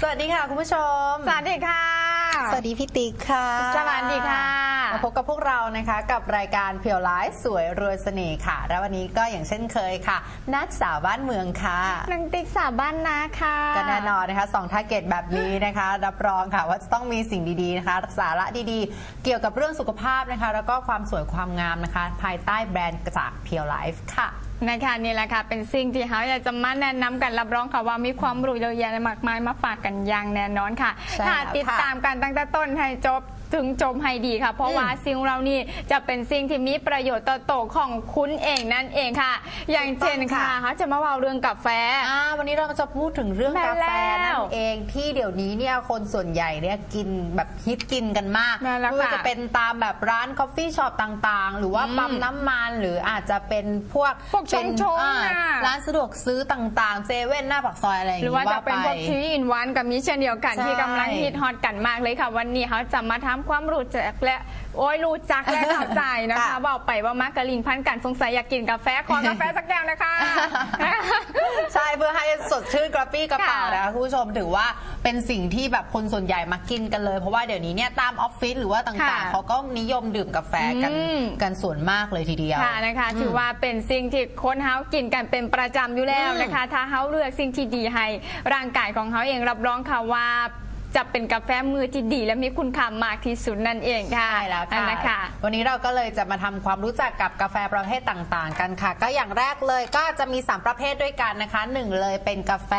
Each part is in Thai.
สวัสดีค่ะคุณผู้ชม สวัสดีค่ะ สวัสดีพี่ติ๊กค่ะสวัสดีค่ะ มาพบกับพวกเรานะคะกับรายการเพียวไลฟ์สวยรวยเสน่ห์ค่ะ และวันนี้ก็อย่างเช่นเคยค่ะ นัดสาวบ้านเมืองค่ะนังติ๊กสาวบ้านนาค่ะก็แน่นอนนะคะสองทาร์เก็ตแบบนี้นะคะ รับรองค่ะว่าจะต้องมีสิ่งดีๆนะคะสาระดีๆ เกี่ยวกับเรื่องสุขภาพนะคะ แล้วก็ความสวยความงามนะคะ ภายใต้แบรนด์จากเพียวไลฟ์ค่ะ นะคะนี่แหละค่ะเป็นสิ่งที่เขาอยากจะมาแนะนำกันรับรองค่ะว่ามีความรู้เยอะแยะมากมายมาฝากกันอย่างแน่นอนค่ะใช่ถ้าแล้วติดค่ะตามกันตั้งแต่ต้นให้จบ ถึงจบให้ดีค่ะ เพราะว่าสิ่งเรานี่จะเป็นสิ่งที่มีประโยชน์ต่อโตวของคุณเองนั่นเองค่ะ อย่างเช่นค่ะเขาจะมาเล่าเรื่องกาแฟ อ่าวันนี้เราจะพูดถึงเรื่องแม่กาแฟแล้วนั่นเองที่เดี๋ยวนี้เนี่ยคนส่วนใหญ่เนี่ยกินแบบฮิตกินกันมากแม่แล้วไม่ว่าค่ะจะเป็นตามแบบร้านคอฟฟี่ช็อปต่างๆ หรือว่าอืมปั๊มน้ำมันหรืออาจจะเป็นพวกพวกชงเป็นชงอ่าน่ะ ร้านสะดวกซื้อต่างๆเซเว่นหน้าปากซอยอะไรอย่างหรืองี้ว่าจะว่าเป็นพไปวกทีอินวันกับมิเช่นเดียวกันใช่ ที่กำลังฮิตฮอตกันมากเลยค่ะ วันนี้เขาจะมาทำความรู้จักและโอ้ยรู้จักและเข้าใจนะคะค่ะบอกไปว่ามักกะลินพันกันสงสัยอยากกินกาแฟขอกาแฟสักแก้วนะคะ ใช่เพื่อให้สดชื่นกระปรี้กระเป๋าค่ะนะคะคุณผู้ชมถือว่าเป็นสิ่งที่แบบคนส่วนใหญ่มากินกันเลย เพราะว่าเดี๋ยวนี้เนี่ยตามออฟฟิศหรือว่าต่างค่ะๆ เขาก็นิยมดื่มกาแฟกันอืม กันส่วนมากเลยทีเดียว ค่ะนะคะถือว่าเป็นสิ่งที่คนเฮากินกันเป็นประจำอยู่แล้วนะคะ ถ้าเฮาเลือกสิ่งที่ดีให้ร่างกายของเฮาเองรับรองค่ะว่า จะเป็นกาแฟมือที่ดี และมีคุณค่ามากที่สุดนั่นเองค่ะใช่แล้วอันค่ะนะคะ วันนี้เราก็เลยจะมาทำความรู้จักกับกาแฟประเภทต่างๆ กันค่ะ ก็อย่างแรกเลยก็จะมี 3 ประเภทด้วยกันนะคะหนึ่งเลยเป็นกาแฟ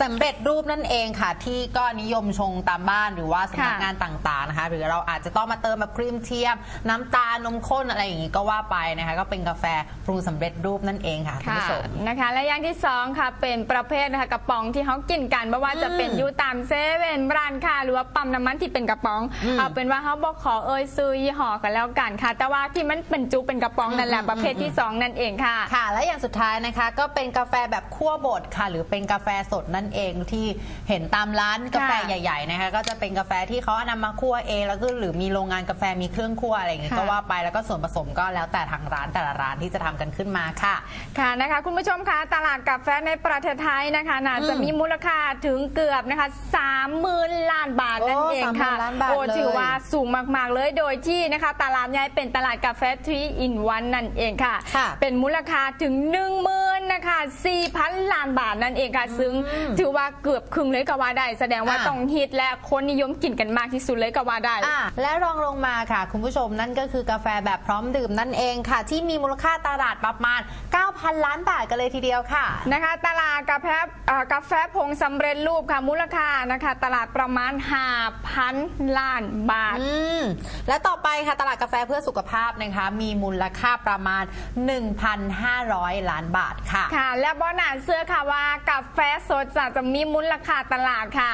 สำเร็จรูปนั่นเองค่ะ ที่ก็นิยมชงตามบ้านหรือว่าสำนักค่ะงานต่างๆนะคะ หรือเราอาจจะต้องมาเติมแบบครีมเทียม น้ำตาลนมข้นอะไรอย่างนี้ก็ว่าไปนะคะ ก็เป็นกาแฟปรุงสำเร็จรูปนั่นเองค่ะคุณค่ะผู้ชมนะคะ และอย่างที่สองค่ะเป็นประเภทนะคะกระป๋องที่เขากินกันไม่ว่าจะเป็นอืมอยูตามเซเว่นร้านค้าหรือว่าปั๊มน้ำมันที่เป็นกระป๋องอืมเอาเป็นว่าเขาบอกขอเอ่ยซื้อยี่ห้อกันแล้วกันค่ะ แต่ว่าที่มันเป็นจุเป็นกระป๋องนั่นแหละอืมประเภทที่สองนั่นเองค่ะ ค่ะ และอย่างสุดท้ายนะคะ ก็เป็นกาแฟแบบคั่วบดค่ะ หรือเป็นกาแฟสดนั่นเองที่เห็นตามร้านกาแฟค่ะใหญ่ๆนะคะก็จะเป็นกาแฟที่เขานำมาคั่วเองแล้วก็หรือมีโรงงานกาแฟมีเครื่องคั่วอะไรอย่างงี้ค่ะก็ว่าไปแล้วก็ส่วนผสมก็แล้วแต่ทางร้านแต่ละร้านที่จะทำกันขึ้นมาค่ะค่ะนะคะ คุณผู้ชมคะตลาดกาแฟในประเทศไทยนะคะน่าจะอืมมีมูลค่าถึงเกือบนะคะสามหมื่นล้านบาทนั่นโอ้เองค่ะ30,000ล้านบาทโอ้เลยถือว่าสูงมาก ๆ เลยโดยที่นะคะ ตลาดใหญ่เป็นตลาดกาแฟทรีอินวันนั่นเองค่ะ ค่ะเป็นมูลค่าถึง 1 0 0 0 0นะคะ4,000 ล้านบาทนั่นเองค่ะ ซึ่งอืมถือว่าเกือบครึ่งเลยก็ว่าได้ แสดงว่าอะ ต้องฮิตและคนนิยมกินกันมากที่สุดเลยก็ว่าได้ อะและรองลงมาค่ะ คุณผู้ชมนั่นก็คือกาแฟแบบพร้อมดื่มนั่นเองค่ะ ที่มีมูลค่าตลาดประมาณ 9,000 ล้านบาทกันเลยทีเดียวค่ะ นะคะตลาดกาแฟเอ่อกาแฟผงสำเร็จรูปค่ะมูลค่านะคะ ตลาดประมาณ 5,000 ล้านบาท อืมและต่อไปค่ะตลาดกาแฟเพื่อสุขภาพนะคะมีมูลค่าประมาณ 1,500 ล้านบาทค่ะ ค่ะ และบอนาเสื้อค่ะว่ากาแฟสดจะจะมีมูลค่าตลาดค่ะ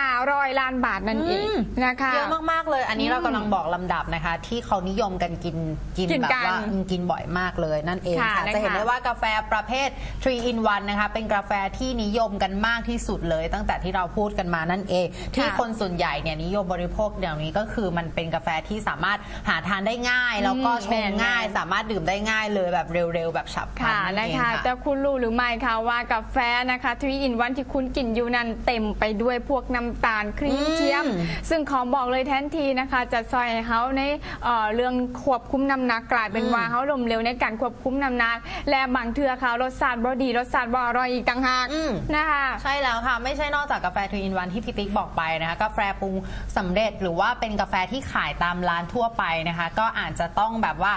500ล้านบาทนั่นเองอืม นะคะ เยอะมากๆเลย อันนี้เรากำลังบอกลำดับนะคะ ที่เขานิยมกันกินกินกินแบบกันว่าอืมกินบ่อยมากเลยนั่นเองค่ะค่ะนะคะจะเห็นได้ว่ากาแฟประเภท3 in 1นะคะเป็นกาแฟที่นิยมกันมากที่สุดเลย ตั้งแต่ที่เราพูดกันมานั่นเองที่คนส่วนใหญ่เนี่ยนิยมบริโภคเดี๋ยวนี้ก็คือมันเป็นกาแฟที่สามารถหาทานได้ง่าย แล้วก็ชแม่งนง่ายๆสามารถดื่มได้ง่ายเลยแบบเร็วๆ แบบฉับพลันค่ะนั่นนะเองคะค่ะแต่คุณรู้หรือไม่คะว่ากาแฟนะคะทวีอินวันที่คุณกินอยู่นั้นเต็มไปด้วยพวกน้ำตาลครีมเทียมอืมซึ่งขอบอกเลยแทนทีนะคะ จะซอยให้เขาในเอ่อเรื่องควบคุมน้ำหนักกลายเป็นอืมว่าเขาลมเร็วในการควบคุมน้ำหนัก และบางเทือเขารสชาติบ่ดีรสชาติบ่อร่อยอีกต่างหากอืมนะคะใช่แล้วค่ะไม่ใช่นอกจากกาแฟท r อินวันที่พี่ติ๊กบอกไปนะคะกาแฟปรุงสำเร็จหรือว่าเป็นกาแฟที่ขายตามร้านทั่วไปนะคะ ก็อาจจะต้องแบบว่า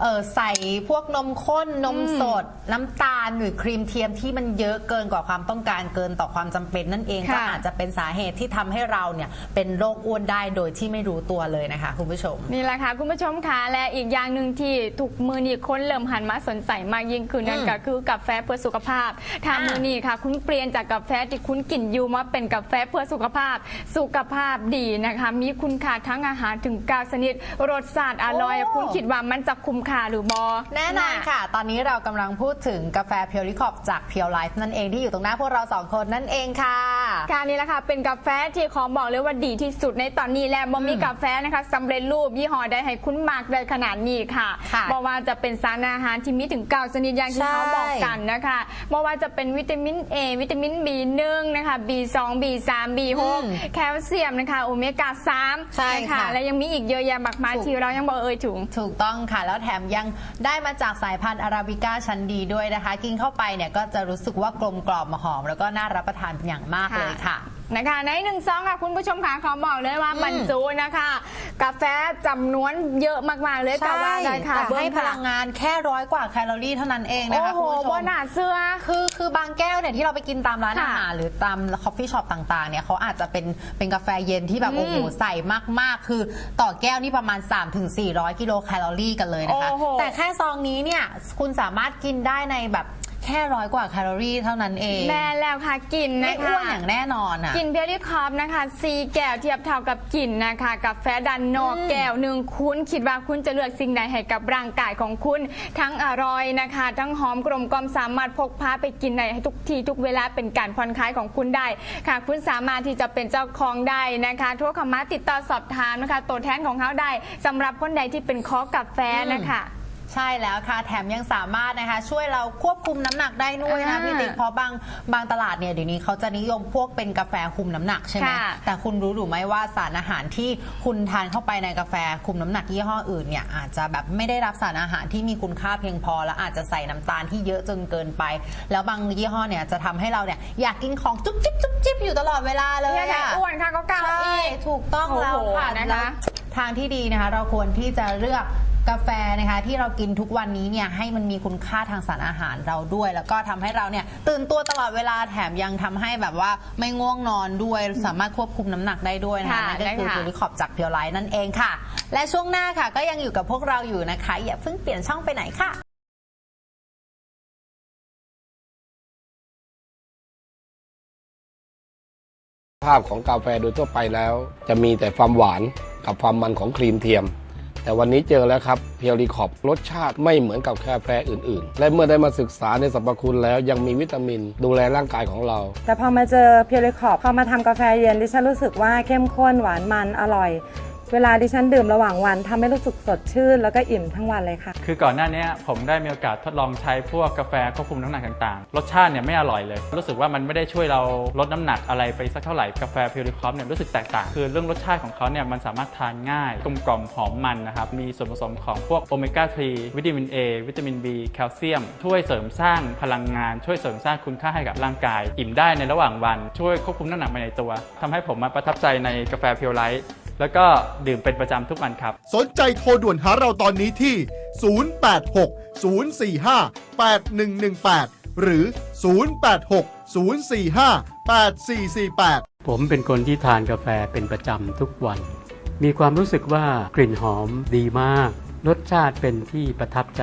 เออใส่พวกนมข้นนมสด น้ำตาลหรือครีมเทียมที่มันเยอะเกินกว่าความต้องการเกินต่อความจำเป็นนั่นเองค่ะก็อาจจะเป็นสาเหตุที่ทำให้เราเนี่ยเป็นโรคอ้วนได้โดยที่ไม่รู้ตัวเลยนะคะ คุณผู้ชม นี่แหละค่ะคุณผู้ชมค่ะและอีกอย่างหนึ่งที่ทุกมือนี่คนเริ่มหันมาสนใจมากยิ่งขึ้นนั่นอืมก็คือกาแฟเพื่อสุขภาพถ้าอะ มือนี่ค่ะ คุณเปลี่ยนจากกาแฟที่คุณกินอยู่มาเป็นกาแฟเพื่อสุขภาพ สุขภาพดีนะคะ มีคุณค่าทั้งอาหารถึง9ชนิดรสชาติอร่อยโอ้คุณคิดว่ามันจะคุ้มค่ะหรือบอแน่นอนค่ะ ตอนนี้เรากำลังพูดถึงกาแฟเพียวริคอปจากเพียวไลฟ์นั่นเองที่อยู่ตรงหน้าพวกเราสองคนนั่นเองค่ะ ค่ะนี่แหละค่ะ เป็นกาแฟที่ขอบอกเลยว่าดีที่สุดในตอนนี้และบ่มีกาแฟนะคะสำเร็จรูปยี่ห้อใดให้คุณมากได้ขนาดนี้ค่ะค่ะบอกว่าจะเป็นสารอาหารที่มีถึงเก้าชนิดอย่างที่ใช่เขาบอกกันนะคะบอกว่าจะเป็นวิตามิน A วิตามิน B1 นะคะ B2 B3 B6 แคลเซียมนะคะโอเมก้า3ใช่นะค่ะคะและยังมีอีกเยอะแยะมากมายถูกที่เรายังบอกเอ่ยถึง ถูกต้องค่ะแล้วแถมยังได้มาจากสายพันธุ์อาราบิก้าชั้นดีด้วยนะคะ กินเข้าไปเนี่ยก็จะรู้สึกว่ากลมกล่อมหอม แล้วก็น่ารับประทานเป็นอย่างมากเลยค่ะ นะคะในหนึ่งซองค่ะคุณผู้ชมค่ะขอบอกเลยว่าอืมบรรจุนะคะ กาแฟจำนวนเยอะมากๆเลยแต่ว่าได้ค่ะแต่ให้เบิ้งพค่ะลังงานแค่ร้อยกว่าแคลอรี่เท่านั้นเองนะโอ้คะโหคุณผู้ชบมนหนาเสื้อคือคือบางแก้วเนี่ยที่เราไปกินตามร้านค่ะอาหารหรือตามคอฟฟี่ช็อปต่างๆเนี่ยเขาอาจจะเป็นเป็นกาแฟเย็นที่แบบอืมโอ้โหใส่มากๆ คือต่อแก้วนี่ประมาณ 3-400 กิโลแคลอรี่กันเลยนะคะโอ้โหแต่แค่ซองนี้เนี่ยคุณสามารถกินได้ในแบบ แค่ร้อยกว่าแคลอรี่เท่านั้นเองแม่แล้วค่ะกลิ่นไม่นะคะอ้วนอย่างแน่นอนอะกลิ่นเบลลี่คอปนะคะซีแก้วเทียบเท่ากับกลิ่นนะคะกาแฟดันนอกอืมแก้วหนึ่งคุณคิดว่าคุณจะเลือกสิ่งใดให้กับร่างกายของคุณ ทั้งอร่อยนะคะ ทั้งหอมกลมกล่อมสามารถพกพาไปกินได้ให้ทุกทีทุกเวลาเป็นการผ่อนคลายของคุณได้ค่ะ คุณสามารถที่จะเป็นเจ้าของได้นะคะโทรเข้ามาติดต่อสอบถามนะคะตัวแทนของเขาได้สำหรับคนใดที่เป็นคอกาแฟนะคะ ใช่แล้วค่ะ แถมยังสามารถนะคะ ช่วยเราควบคุมน้ำหนักได้ด้วยนะอ่าพี่ติ๊กเพราะบางบางตลาดเนี่ยเดี๋ยวนี้เขาจะนิยมพวกเป็นกาแฟคุมน้ำหนักใช่ไหมค่ะแต่คุณรู้หรือไม่ว่าสารอาหารที่คุณทานเข้าไปในกาแฟคุมน้ำหนักยี่ห้ออื่นเนี่ยอาจจะแบบไม่ได้รับสารอาหารที่มีคุณค่าเพียงพอ และอาจจะใส่น้ำตาลที่เยอะจนเกินไป แล้วบางยี่ห้อเนี่ยจะทำให้เราเนี่ยอยากกินของจุ๊บจิ๊บจุ๊บจิ๊บอยู่ตลอดเวลาเลยเนี่ยแหละอะอ้วนค่ะก็กล่าวใช่อีกถูกต้องแล้วโอ้โหค่ะนะคะ แล้วทางที่ดีนะคะ เราควรที่จะเลือก กาแฟนะคะที่เรากินทุกวันนี้เนี่ยให้มันมีคุณค่าทางสารอาหารเราด้วย แล้วก็ทำให้เราเนี่ยตื่นตัวตลอดเวลาแถมยังทำให้แบบว่าไม่ง่วงนอนด้วยสามารถควบคุมน้ำหนักได้ด้วยนะคะค่ะนั่นก็คือนะคะบูริคอบจากเพียวไลท์นั่นเองค่ะ และช่วงหน้าค่ะก็ยังอยู่กับพวกเราอยู่นะคะ อย่าเพิ่งเปลี่ยนช่องไปไหนค่ะภาพของกาแฟโดยทั่วไปแล้ว จะมีแต่ความหวานกับความมันของครีมเทียม แต่วันนี้เจอแล้วครับเพียวรีคอปรสชาติไม่เหมือนกับกาแฟอื่นๆ และเมื่อได้มาศึกษาในสรรพคุณแล้วยังมีวิตามิน ดูแลร่างกายของเรา แต่พอมาเจอเพียวรีคอปพอมาทำกาแฟเย็นดิฉันรู้สึกว่าเข้มข้นหวานมันอร่อย เวลาดิฉันดื่มระหว่างวันทำให้รู้สึกสดชื่น แล้วก็อิ่มทั้งวันเลยค่ะ คือก่อนหน้านี้ผมได้มีโอกาสทดลองใช้พวกกาแฟควบคุมน้ำหนักต่างๆ รสชาติเนี่ยไม่อร่อยเลย รู้สึกว่ามันไม่ได้ช่วยเราลดน้ำหนักอะไรไปสักเท่าไหร่กาแฟพิวริคอฟเนี่ยรู้สึกแตกต่างคือเรื่องรสชาติของเขาเนี่ยมันสามารถทานง่ายกลมกล่อมหอมมันนะครับมีส่วนผสมของพวกโอเมก้า3วิตามิน A วิตามิน B แคลเซียม ช่วยเสริมสร้างพลังงาน ช่วยเสริมสร้างคุณค่าให้กับร่างกาย อิ่มได้ในระหว่างวัน ช่วยควบคุมน้ำหนักไปในตัวทำให้ผมมาประทับใจในกาแฟเพียวไลท์ แล้วก็ดื่มเป็นประจำทุกวันครับ สนใจโทรด่วนหาเราตอนนี้ที่ 086 045 8118 หรือ 086 045 8448 ผมเป็นคนที่ทานกาแฟเป็นประจำทุกวัน มีความรู้สึกว่ากลิ่นหอมดีมาก รสชาติเป็นที่ประทับใจ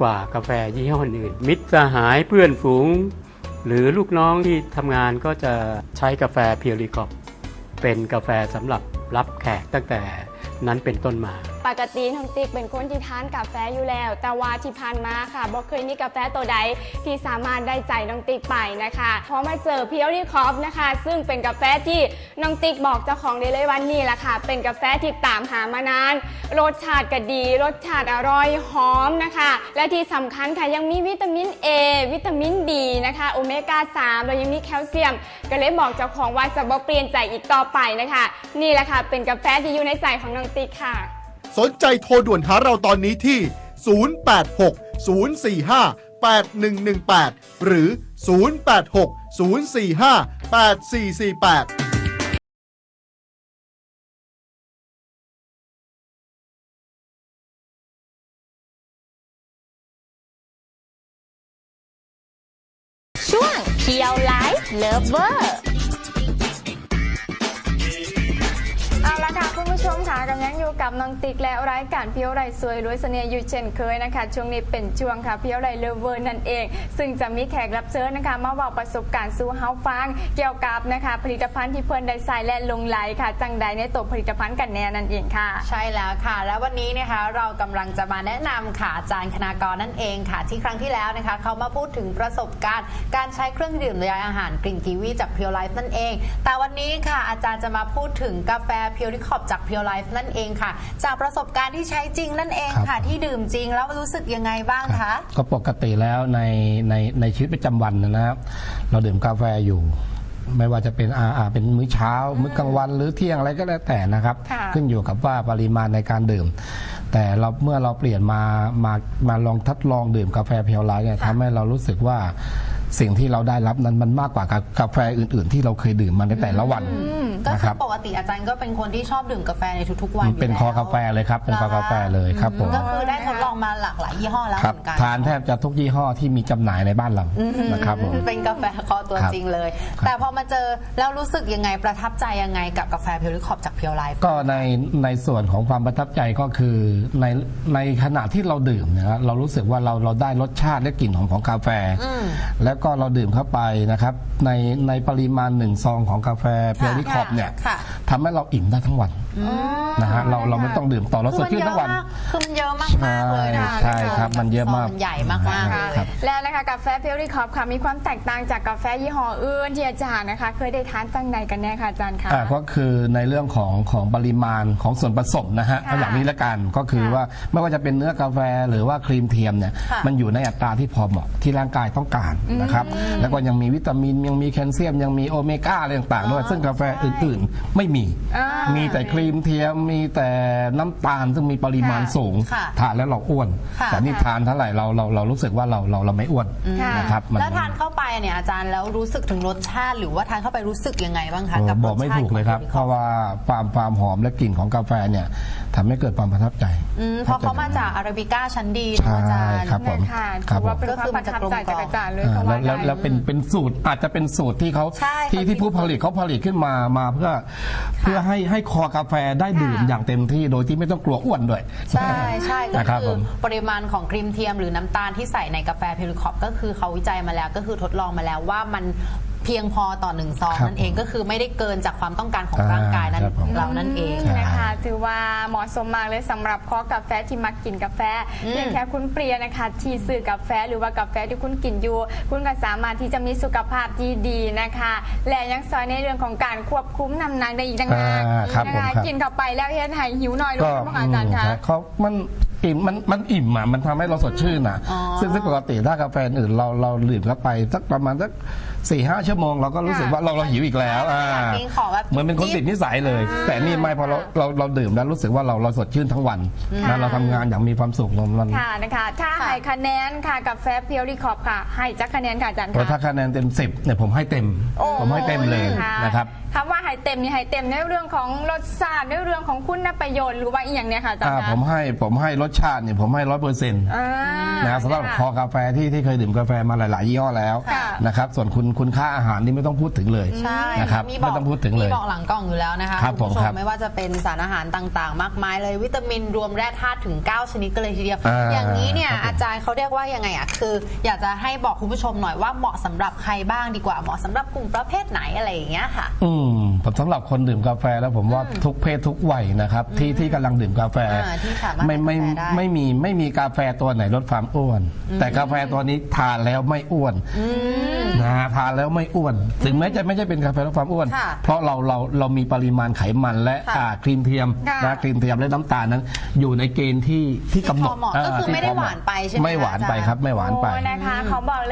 กว่ากาแฟยี่ห้ออื่น มิตรสหายเพื่อนฝูง หรือลูกน้องที่ทำงานก็จะใช้กาแฟเพียวรีคอปเป็นกาแฟสำหรับ รับแขกตั้งแต่นั้นเป็นต้นมา ปกติน้องติ๊กเป็นคนที่ทานกาแฟอยู่แล้ว แต่ว่าที่ผ่านมาค่ะบ่เคยมีกาแฟตัวใดที่สามารถได้ใจน้องติ๊กไปนะคะพอมาเจอเพียวรี่คอฟนะคะ ซึ่งเป็นกาแฟที่น้องติ๊กบอกเจ้าของได้เลยว่านี่แหละค่ะ เป็นกาแฟที่ตามหามานาน รสชาติก็ดี รสชาติอร่อยหอมนะคะ และที่สำคัญค่ะยังมีวิตามิน A วิตามิน D นะคะโอเมก้า3แล้วยังมีแคลเซียม ก็เลยบอกเจ้าของว่าจะบ่เปลี่ยนใจอีกต่อไปนะคะ นี่แหละค่ะเป็นกาแฟที่อยู่ในใจของน้องติ๊กค่ะ สนใจโทรด่วนหาเราตอนนี้ที่ 086 045 8118 หรือ 086 045 8448ช่วงเพียวไลฟ์เลฟเวอร์ะค่ะกันยังอยู่กับน้องติ๊กและรายการเพียวไรสวยรวยเสน่ห์อยู่เช่นเคยนะคะ ช่วงนี้เป็นช่วงค่ะเพียวไรเลเวอร์นั่นเอง ซึ่งจะมีแขกรับเชิญนะคะมาบอกประสบการณ์สู่เฮาฟังเกี่ยวกับนะคะผลิตภัณฑ์ที่เพิ่นได้ใส่และลงไหลค่ะ จังใดในตัวผลิตภัณฑ์กันแน่นั่นเองค่ะ ใช่แล้วค่ะ และวันนี้นะคะเรากำลังจะมาแนะนำค่ะอาจารย์คณากรนั่นเองค่ะ ที่ครั้งที่แล้วนะคะเขามาพูดถึงประสบการณ์ การใช้เครื่องดื่มยาอาหารกลิ่นกีวีจากเพียวไลฟ์นั่นเอง แต่วันนี้ค่ะอาจารย์จะมาพูดถึงกาแฟเพียวริคอบจากเพียวไลฟนั่นเองค่ะ จากประสบการณ์ที่ใช้จริงนั่นเองครับค่ะ ที่ดื่มจริงแล้วรู้สึกยังไงบ้างคะ ก็ปกติแล้วในในในชีวิตประจำวันนะครับ เราดื่มกาแฟอยู่ ไม่ว่าจะเป็นอาอาเป็นมื้อเช้า มื้อกลางวันหรือเที่ยงอะไรก็แล้วแต่นะครับ ค่ะ ขึ้นอยู่กับว่าปริมาณในการดื่ม แต่เราเมื่อเราเปลี่ยนมามามาลองทดลองดื่มกาแฟเพียวไลท์เนี่ยทำให้เรารู้สึกว่าสิ่งที่เราได้รับนั้นมันมากกว่ากาแฟอื่น ๆ ที่เราเคยดื่มมาในแต่ละวัน ก็นะคืครัอบ ปกติอาจารย์ก็เป็นคนที่ชอบดื่มกาแฟในทุกๆวันอยู่เป็นแล้วคอกาแฟเลยครับ เป็นคอกาแฟเลยครับผมก็คือได้ทดลองมาหลากหลายยี่ห้อแล้วคเหรับมือนกัน ทานแทบจะทุกยี่ห้อที่มีจำหน่ายในบ้านเรานะครับผม เป็นกาแฟคอตัวครับจริงเลย ครับ แต่พอมาเจอแล้วรู้สึกยังไงประทับใจยังไงกับกาแฟเพียวริคอบจากเพียวไลฟ์ ก็ในในส่วนของความประทับใจก็คือในในขณะที่เราดื่มเนะครับเรารู้สึกว่าเราเราได้รสชาติและกลิ่นของของกาแฟ อืมแล้วก็เราดื่มเข้าไปนะครับ ในในปริมาณหนึ่งซองของกาแฟเพียวริคอบเนี่ยค่ะทำให้เราอิ่มได้ทั้งวัน นะฮะเราเราไม่ต้องดื่มต่อเราสดชื่นทั้งวัน คือมันเยอะมากคือมันเยอะมากๆเลยนะใช่ครับมันเยอะมากซงใหญ่มากมากๆคเลรับยและนะคะกาแฟเพียวรีคอปค่ะมีความแตกต่างจากกาแฟยี่ห้ออื่นที่อาจารย์นะคะ เคยได้ทานตั้งในกันแน่ค่ะอาจารย์คะ อ่าก็คือในเรื่องของของปริมาณของส่วนผสมนะฮะค่ะเอาอย่างนี้ละกันก็คือค่ะว่าไม่ว่าจะเป็นเนื้อกาแฟหรือว่าครีมเทียมเนี่ยค่ะมันอยู่ในอัตราที่พอเหมาะที่ร่างกายต้องการนะครับแล้วก็ยังมีวิตามินยังมีแคลเซียมยังมีโอเมก้าอะไรต่างๆด้วยซึ่งกาแฟอื่นๆ ไม่มีอ่ามี มีแต่ครีมเทียมมีแต่น้ำตาลซึ่งมีปริมาณค่ะสูง ค่ะทานแล้วเราอ้วน ค่ะ แต่นี่ทานเท่าไหร่เราเราเรารู้สึกว่าเราเราเราไม่อ้วนค่ะนะครับมันแล้วทานเข้าไปเนี่ยอาจารย์แล้วรู้สึกถึงรสชาติ หรือว่าทานเข้าไปรู้สึกยังไงบ้างคะโอ้กับบอกไม่สชาติถูกเลยครับ ของเพราะว่าความความหอมและกลิ่นของกาแฟเนี่ยทำให้เกิดความประทับใจอืมเพราะเขามาจากอาราบิก้าชั้นดีใช่นะอาจารย์ ครับผมนะคะครัถืบอว่าผมเป็นความประทับใจจากอาจารย์เลยอ่าก็แล้ว่าวแล้วได้ แล้วเป็นเป็นสูตรอาจจะเป็นสูตรที่เขาใช่ที่เขาที่คิดผู้ผลิตเขาผลิตขึ้นมามาเพื่อเพื่อให้ให้คอกาแฟได้ดื่มค่ะ อย่างเต็มที่โดยที่ไม่ต้องกลัวอ้วนด้วย ใช่ใช่ก็นะครับคืผอม ปริมาณของครีมเทียมหรือน้ำตาลที่ใส่ในกาแฟเพลิคอปก็คือเขาวิจัยมาแล้วก็คือทดลองมาแล้วว่ามัน เพียงพอต่อหนึ่งซองครับนั่นเองก็คือไม่ได้เกินจากความต้องการของอ่าร่างกายนั้นครับผม เรานั่นเอง ใช่ นะคะ ถือว่าเหมาะสมมากเลยสำหรับคอกาแฟที่มักกินกาแฟอืมเพียงแค่คุณเปรียนะคะ ที่ซื้อกาแฟหรือว่ากาแฟที่คุณกินอยู่ คุณก็สามารถที่จะมีสุขภาพที่ดีนะคะ และยังซอยในเรื่องของการควบคุมน้ำหนักได้อีกต่างหากอ่าครับนะผมคะครับกินเข้าไปแล้วเฮ็ดให้หิวน้อยลงก็ใช่ไหมคะอาจารย์คะอืมเขามันอิ่มมันมันอิ่มอะมันทำให้เราสดชื่นอะ อ๋อซึ่งซึ่งปกติถ้ากาแฟอื่นเราเราดื่มเข้าไปสักประมาณสัก สี่ห้าชั่วโมงเราก็รู้สึกว่าเราเราหิวอีกแล้วอ่าอยากกินของแบบเหมือนเป็นคนติดนิสัยเลย แต่นี่ไม่พอเราเราเราดื่มแล้วรู้สึกว่าเราเราสดชื่นทั้งวันนะเราทำงานอย่างมีความสุขเรามันค่ะนะคะ ถ้าค่ะให้คะแนนค่ะกาแฟเพียวรีคอปค่ะ ให้จักคะแนนค่ะอาจารย์เพราะถ้าค่ะคะแนนเต็มสิบเนี่ยผมให้เต็ม โอ้ผมให้เต็มเลยนะครับ คำว่าให้เต็มนี่ให้เต็มในเรื่องของรสชาติในเรื่องของคุณประโยชน์หรือว่าอีกอย่างเนี้ยค่ะอาจารอ่าย์คะผมให้ผมให้รสชาติเนี่ยผมให้ร้อยเปอร์เซ็นต์ อ่านะสำหรับค่ะคอกาแฟที่ที่เคยดื่มกาแฟมาหลาย ๆ ยี่ห้อแล้วค่ะนะครับส่วนคุณคุณค่าอาหารนี่ไม่ต้องพูดถึงเลยใช่นะครับมีบไม่อกต้องพูดถึงเลย มีบอกหลังกล่องอยู่แล้วนะคะครับคุณผู้ผมชครัมบไม่ว่าจะเป็นสารอาหารต่างๆ มากมายเลยวิตามินรวมแร่ธาตุถึง 9 ชนิดกันเลยทีเดียว อ่าอย่างนี้เนี่ยครับผมอาจารย์เขาเรียกว่ายังไงอะคือ อยากจะให้บอกคุณผู้ชมหน่อยว่าเหมาะสำหรับใครบ้างดีกว่าเหมาะสำหรับกลุ่มประเภทไหนอะไรอย่างเงี้ยค่ะอืมผมสำหรับคนดื่มกาแฟแล้วผมว่าทุกเพศทุกวัยนะครับ ที่ที่กำลังดื่มกาแฟอ่าที่สามารถไม่ไม่ดื่มกาแฟได้ไม่มีไม่มีกาแฟตัวไหนลดความอ้วน แต่กาแฟตัวนี้ทานแล้วไม่อ้วนนะฮะทานแล้วไม่อ้วน ถึงแม้จะไม่ใช่เป็นกาแฟลดความอ้วน ค่ะเพราะเราเราเรามีปริมาณไขมันและค่ะอ่าครีมเทียมค่ะนะครีมเทียมและน้ำตาลนั้น อยู่ในเกณฑ์ที่ที่กำหนดที่พอเหมาะก็คือที่ไม่ได้พอเะหวานไปใช่ไหมไม่หวานไปอาจารย์ครับไม่หวานไป โอ้นะคะเขาบอกเลย